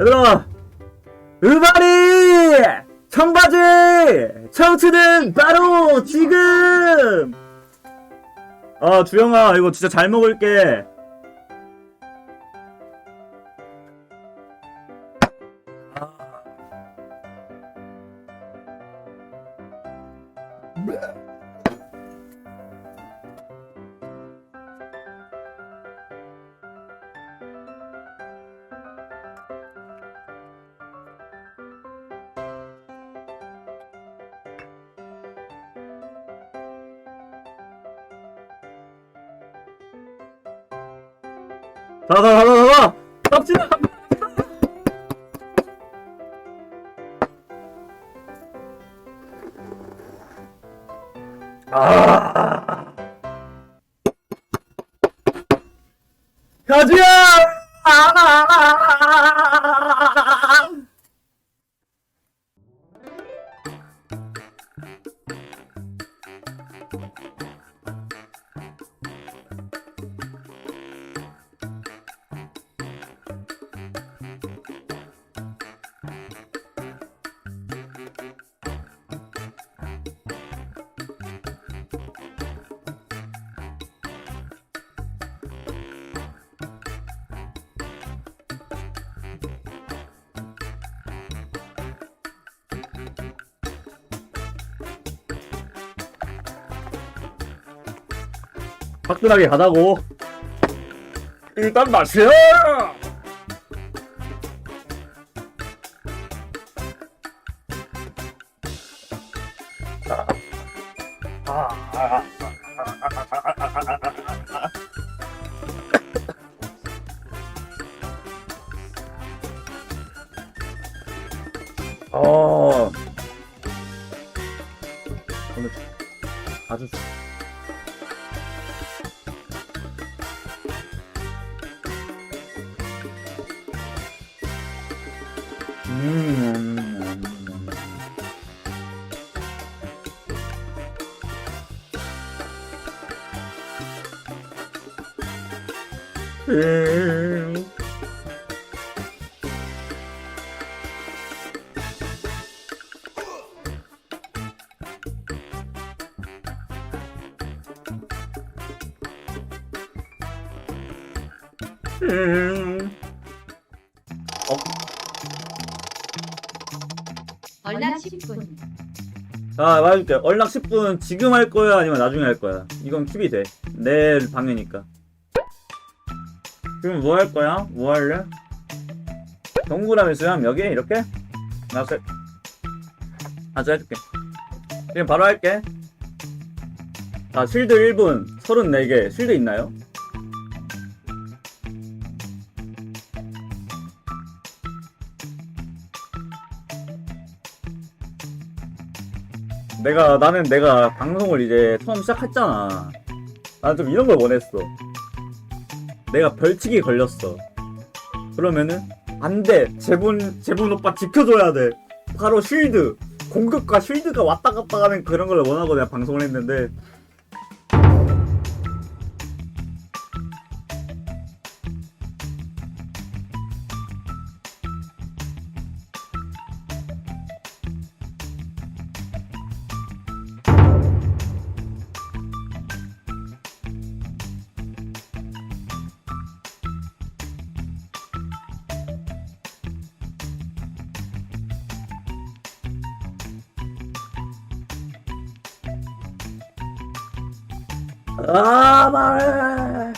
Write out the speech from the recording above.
얘들아 음아리 청바지 청춘은 바로 지금! 아 주영아 이거 진짜 잘 먹을게 가가가가가 깝치다 아 가지야 화끈하게 가자고 일단 마셔 어 아주 음. 음. 음. 얼 10분. 아, 말해줄게. 얼락 10분 지금 할 거야? 아니면 나중에 할 거야? 이건 킵이 돼. 내 방해니까. 그럼 뭐 할 거야? 뭐 할래? 동그라미 수염 여기? 이렇게? 나서 아주 해줄게. 지금 바로 할게. 아, 실드 1분 34개. 실드 있나요? 내가 나는 내가 방송을 이제 처음 시작했잖아. 나는 좀 이런 걸 원했어. 내가 벌칙이 걸렸어. 그러면은 안 돼. 제분 제분 오빠 지켜줘야 돼. 바로 쉴드 공격과 쉴드가 왔다 갔다 하는 그런 걸 원하고 내가 방송을 했는데 아 말해.